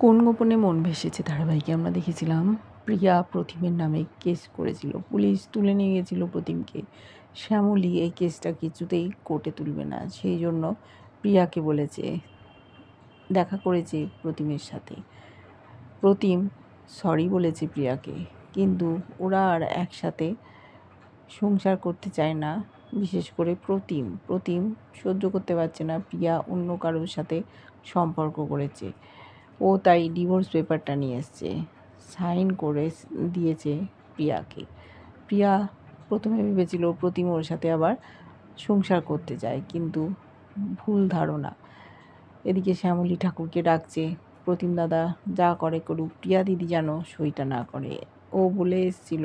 কোন গোপনে মন ভেসেছে ধারাবাহিকে? আমরা দেখেছিলাম প্রিয়া প্রতিমের নামে কেস করেছিল। পুলিশ তুলে নিয়ে গেছিল প্রতিমকে। শ্যামলী এই কেসটা কিছুতেই কোর্টে তুলবে না। সেই জন্য প্রিয়াকে বলেছে, দেখা করেছে প্রতিমের সাথে। প্রতিম, সরি বলেছে প্রিয়াকে। কিন্তু ওরা আর একসাথে সংসার করতে চায় না, বিশেষ করে প্রতিম। প্রতিম সহ্য করতে পারছে না। প্রিয়া অন্য কারোর সাথে সম্পর্ক করেছে। ও তাই ডিভোর্স পেপারটা নিয়ে এসছে। সাইন করে দিয়েছে প্রিয়াকে। প্রিয়া প্রথমে ভেবেছিল প্রতিম ওর সাথে আবার সংসার করতে চায় কিন্তু ভুল ধারণা। এদিকে শ্যামলী ঠাকুরকে ডাকছে, প্রতিম দাদা, যা করে করুক, প্রিয়া দিদি যেন সইটা না করে। ও বলে এসছিল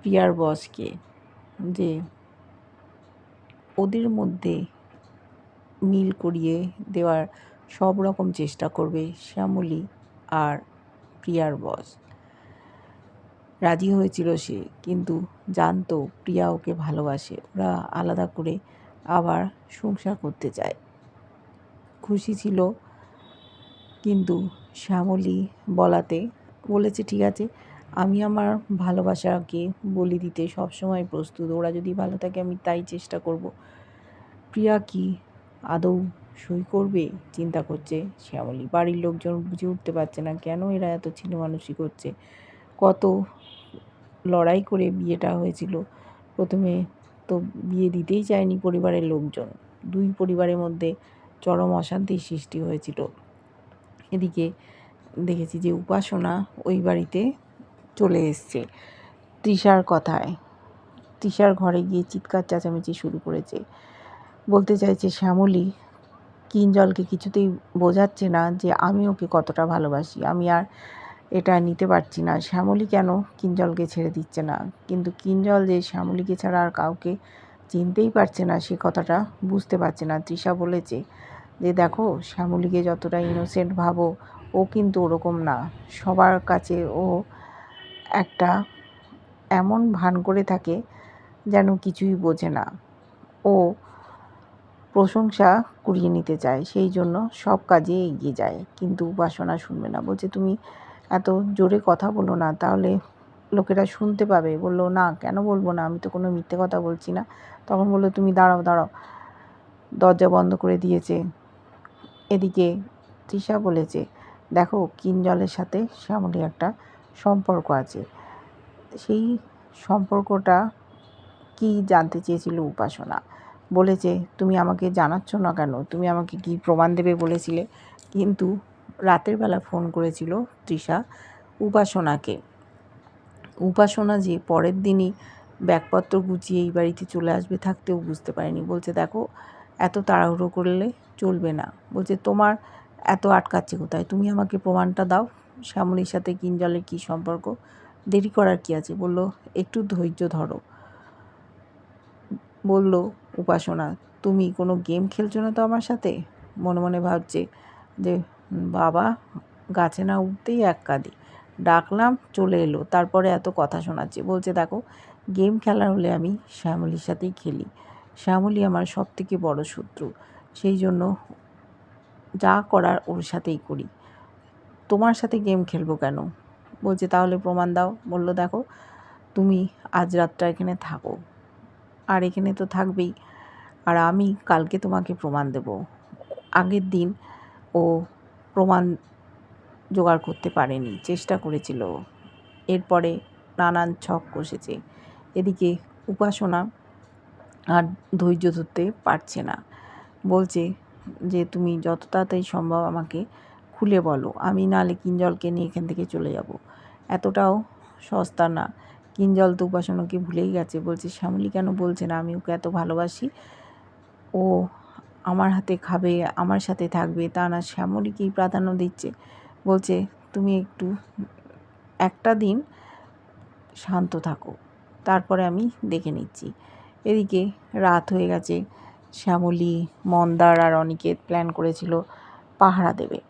প্রিয়ার বসকে যে ওদের মধ্যে মিল করিয়ে দেওয়ার সব রকম চেষ্টা করবে শ্যামলী আর প্রিয়ার বস। রাজি হয়েছিল সে, কিন্তু জানতো প্রিয়া ওকে ভালোবাসে, ওরা আলাদা করে আবার সংসার করতে চায়। খুশি ছিল, কিন্তু শ্যামলী বলাতে বলেছে, ঠিক আছে, আমি আমার ভালোবাসাকে বলি দিতে সবসময় প্রস্তুত, ওরা যদি ভালো থাকে আমি তাই চেষ্টা করব। প্রিয়া কি আদৌ সই করবে? চিন্তা করছে শ্যামলী। বাড়ির লোকজন বুঝে উঠতে পারছে না কেন এরা এত ছিল মানুষই করছে কত লড়াই করে বিয়েটা হয়েছিল। প্রথমে তো বিয়ে দিতেই চায়নি পরিবারের লোকজন। দুই পরিবারের মধ্যে চরম অশান্তির সৃষ্টি হয়েছিল। এদিকে দেখেছি যে উপাসনা ওই বাড়িতে চলে এসছে। তৃষার কথায়। তৃষার ঘরে গিয়ে চিৎকার, চেঁচামেচি শুরু করেছে। বলতে চাইছে, শ্যামলী কিঞ্জলকে কিছুতেই বোঝাচ্ছে না যে আমি ওকে কতটা ভালোবাসি। আমি আর এটা নিতে পারছি না। শ্যামলী কেন কিঞ্জলকে ছেড়ে দিচ্ছে না? কিন্তু কিঞ্জল যে শ্যামলীকে ছাড়া আর কাউকে চিনতেই পারছে না, সে কথাটা বুঝতে পারছে না। তৃষা বলেছে যে, দেখো, শ্যামলীকে যতটা ইনোসেন্ট ভাবো, ও কিন্তু ওরকম না। সবার কাছে ও একটা এমন ভান করে থাকে যেন কিছুই বোঝে না। ও প্রশংসা কুড়িয়ে নিতে চায়, সেই জন্য সব কাজে এগিয়ে যায়। কিন্তু উপাসনা শুনবে না। বলছে, তুমি এত জোরে কথা বলো না, তাহলে লোকেরা শুনতে পাবে। বলল, না, কেন বলব না? আমি তো কোনো মিথ্যে কথা বলছি না। তখন বলল, তুমি দাঁড়াও দাঁড়াও। দরজা বন্ধ করে দিয়েছে। এদিকে তৃষা বলেছে, দেখো কিঞ্জলের সাথে শ্যামলী একটা সম্পর্ক আছে। সেই সম্পর্কটা কি জানতে চেয়েছিল উপাসনা? বলেছে তুমি আমাকে জানাচ্ছ না কেন? তুমি আমাকে কি প্রমাণ দেবে? বলেছিলে। কিন্তু রাতের বেলা ফোন করেছিল তৃষা উপাসনাকে। উপাসনা যে পরের দিনই ব্যাগপত্র গুছিয়ে এই বাড়িতে চলে আসবে থাকতেও বুঝতে পারেনি। বলছে, দেখো, এত তাড়াহুড়ো করলে চলবে না। বলছে, তোমার এত আটকাচ্ছে কোথায়? তুমি আমাকে প্রমাণটা দাও। শ্যামলির সাথে কিঞ্জলের কী সম্পর্ক? দেরি করার কী আছে? বলল, একটু ধৈর্য ধরো। বলল, উপাসনা, তুমি কোনো গেম খেলছো না তো আমার সাথে? মনে মনে ভাবছে যে বাবা, গাছে না উঠতেই এক কাঁদি। ডাকলাম, চলে এলো, তারপরে এত কথা শোনাচ্ছে। বলছে, দেখো, গেম খেলার হলে আমি শ্যামলির সাথেই খেলি। শ্যামলি আমার সব থেকে বড় শত্রু। সেই জন্য যা করার ওর সাথেই করি। তোমার সাথে গেম খেলব কেন? বলছে, তাহলে প্রমাণ দাও। বলল, দেখো, তুমি আজ রাতটা এখানে থাকো। আর এখানে তো থাকবেই। আর আমি কালকে তোমাকে প্রমাণ দেব। আগের দিন ও প্রমাণ জোগাড় করতে পারেনি, চেষ্টা করেছিল। এরপরে নানান ছক কষেছে। এদিকে উপাসনা আর ধৈর্য ধরতে পারছে না। বলছে যে, তুমি যত তাড়াতাড়ি সম্ভব আমাকে খুলে বলো। আমি নাহলে কিঞ্জলকে নিয়ে এখান থেকে চলে যাব। এতটাও সস্তা না। কিঞ্জল তো উপাসনাকে ভুলেই গেছে। বলছে, শ্যামলি কেন বলছে না? আমি ওকে এত ভালোবাসি। ও আমার হাতে খাবে, আমার সাথে থাকবে। তা না শ্যামলীকেই প্রাধান্য দিচ্ছে? বলছে, তুমি একটু, একটা দিন শান্ত থাকো। তারপরে আমি দেখে নিচ্ছি। এদিকে রাত হয়ে গেছে। শ্যামলী, মন্দার আর অনিকেত প্ল্যান করেছিল পাহারা দেবে।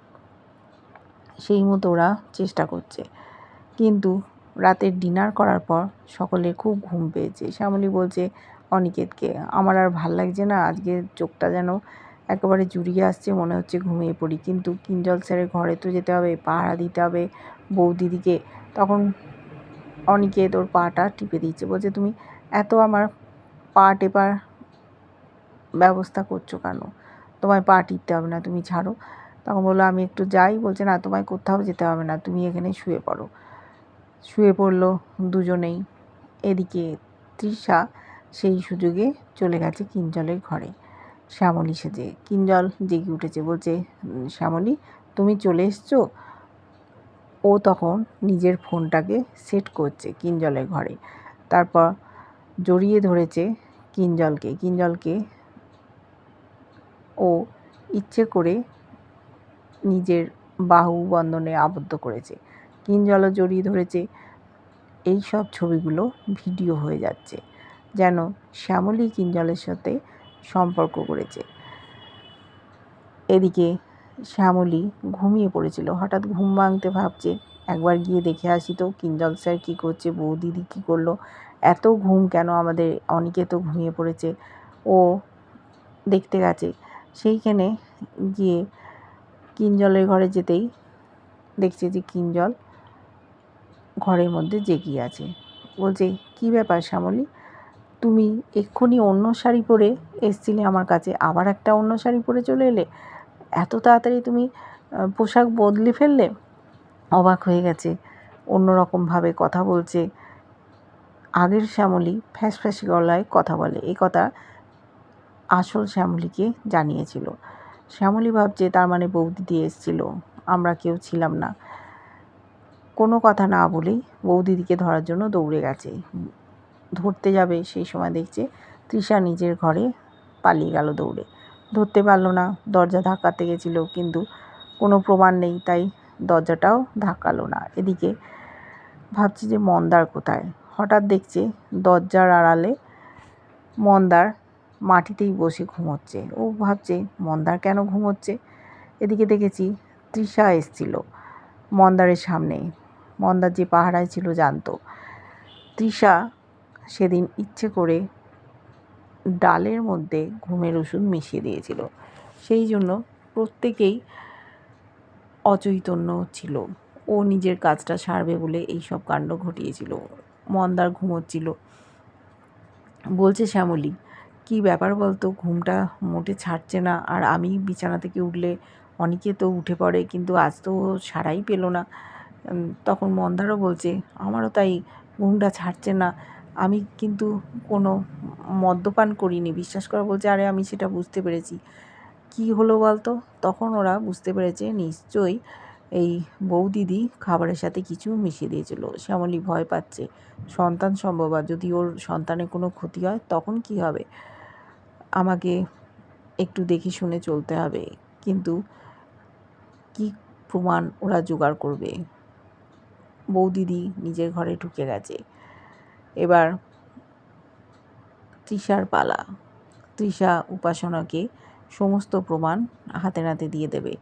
সেই মতো ওরা চেষ্টা করছে। কিন্তু রাতের ডিনার করার পর সকলে খুব ঘুম পেয়েছে। শ্যামলী বলছে, অনিকেতকে, আমার আর ভালো লাগছে না। আজকে চোখটা যেন একেবারে জুড়িয়ে আসছে, মনে হচ্ছে ঘুমিয়ে পড়ি। কিন্তু কিঞ্জল স্যারের ঘরে তো যেতে হবে, পাহারা দিতে হবে বৌদিদিকে। তখন অনিকেত ওর পাটা টিপে দিচ্ছে, বলছে, তুমি এত আমার পা টেপার ব্যবস্থা করছ কেন? তোমায় পা টিপতে হবে না, তুমি ছাড়ো। তখন বলল, আমি একটু যাই। বলছে, না, তোমায় কোথাও যেতে হবে না, তুমি এখানে শুয়ে পড়ো। শুয়ে পড়ল দুজনেই। এদিকে তৃষা সেই সুযোগে চলে গেছে কিঞ্জলের ঘরে। শ্যামলী সেজে, কিঞ্জল, জেগে উঠেছে। বলছে, শ্যামলী, তুমি চলে এসছো? ও তখন নিজের ফোনটাকে সেট করছে কিঞ্জলের ঘরে। তারপর জড়িয়ে ধরেছে কিঞ্জলকে। কিঞ্জলকে ও ইচ্ছে করে নিজের বাহু বন্ধনে আবদ্ধ করেছে। কিঞ্জলও জড়িয়ে ধরেছে। এই সব ছবিগুলো ভিডিও হয়ে যাচ্ছে, যেন শ্যামলী কিঞ্জলের সাথে সম্পর্ক করেছে। এদিকে শ্যামলী ঘুমিয়ে পড়েছিল, হঠাৎ ঘুম ভাঙতে ভাবছে, একবার গিয়ে দেখে আসি তো, কিঞ্জল স্যার কী করছে, বউ দিদি কী করল, এত ঘুম কেন আমাদের, অনেকে তো ঘুমিয়ে পড়েছে। ও দেখতে গেছে, সেইখানে গিয়ে কিঞ্জলের ঘরে যেতেই দেখছে যে কিঞ্জল ঘরের মধ্যে জেগিয়ে আছে। বলছে, কী ব্যাপার শ্যামলী? তুমি এক্ষুনি অন্য শাড়ি পরে এসছিলে আমার কাছে, আবার একটা অন্য শাড়ি পরে চলে এলে? এত তাড়াতাড়ি তুমি পোশাক বদলে ফেললে? অবাক হয়ে গেছে। অন্যরকমভাবে কথা বলছে। আগের শ্যামলী ফ্যাস গলায় কথা বলে। এই কথা আসল শ্যামলীকে জানিয়েছিল। শ্যামলী ভাবছে, তার মানে বৌদি দিয়ে এসেছিল, আমরা কেউ ছিলাম না। কোনো কথা না বলেই বৌদিদিকে ধরার জন্য দৌড়ে গেছে। ধরতে যাবে সেই সময় দেখছে তৃষা নিজের ঘরে পালিয়ে গেল দৌড়ে। ধরতে পারল না, দরজা ধাক্কাতে গেছিল কিন্তু কোনো প্রমাণ নেই, তাই দরজাটাও ধাক্কালো না। এদিকে ভাবছি যে মন্দার কোথায়? হঠাৎ দেখছে দরজার আড়ালে মন্দার মাটিতেই বসে ঘুমোচ্ছে। ও ভাবছে, মন্দার কেন ঘুমোচ্ছে? এদিকে দেখেছি তৃষা এসছিল মন্দারের সামনে। মন্দার যে পাহারায় ছিল জানত। তৃষা সেদিন ইচ্ছে করে ডালের মধ্যে ঘুমের ওষুধ মিশিয়ে দিয়েছিল। সেই জন্য প্রত্যেকেই অচৈতন্য ছিল। ও নিজের কাজটা সারবে বলে এই সব কাণ্ড ঘটিয়েছিল। মন্দার ঘুমোচ্ছিল বলছে, শ্যামলী, কি ব্যাপার বলতো? ঘুমটা মোটে ছাড়ছে না। আর আমি বিছানা থেকে উঠলে অনেকে তো উঠে পড়ে, কিন্তু আজ তো সারাই পেল না। তখন মন্দারও বলছে, আমারও তাই ঘুমটা ছাড়ছে না। আমি কিন্তু কোনো মদ্যপান করিনি। বিশ্বাস করা বলছে, আরে, আমি সেটা বুঝতে পেরেছি। কি হলো বলতো? তখন ওরা বুঝতে পেরেছে, নিশ্চয়ই এই বৌদিদি খাবারের সাথে কিছু মিশিয়ে দিয়েছিল। শ্যামলী ভয় পাচ্ছে, সন্তান সম্ভব আর যদি ওর সন্তানের কোনো ক্ষতি হয়, তখন কি হবে? আমাকে একটু দেখে শুনে চলতে হবে। কিন্তু কি প্রমাণ ওরা জোগাড় করবে? বৌদিদি নিজের ঘরে ঢুকে গেছে। এবার তৃষার পালা। তৃষা উপাসনাকে সমস্ত প্রমাণ হাতে নাতে দিয়ে দেবে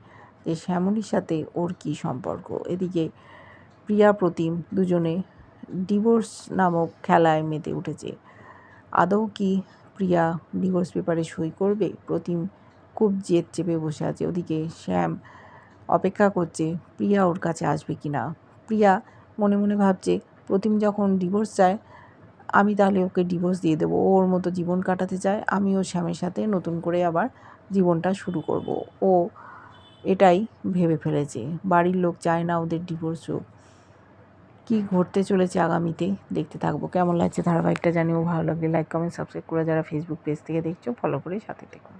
যে শ্যামলীর সাথে ওর কী সম্পর্ক। এদিকে প্রিয়া, প্রতিম দুজনে ডিভোর্স নামক খেলায় মেতে উঠেছে। আদৌ কি প্রিয়া ডিভোর্স পেপারে সই করবে? প্রতিম খুব জেদ চেপে বসে আছে। ওদিকে শ্যাম অপেক্ষা করছে, প্রিয়া ওর কাছে আসবে কি না? প্রিয়া মনে মনে ভাবছে, প্রতিম যখন ডিভোর্স চায় আমি তাহলে ওকে ডিভোর্স দিয়ে দেবো। ওর মতো জীবন কাটাতে চায়, আমিও শ্যামের সাথে নতুন করে আবার জীবনটা শুরু করব। ও এটাই ভেবে ফেলেছে। বাড়ির লোক চায় না ওদের ডিভোর্স হোক। কী ঘটতে চলেছে আগামীতে দেখতে থাকব। কেমন লাগছে ধারাবাহিকটা জানিও ভালো লাগলে লাইক কমেন্ট সাবস্ক্রাইব করে যারা ফেসবুক পেজ থেকে দেখছ ফলো করে সাথে থেকো।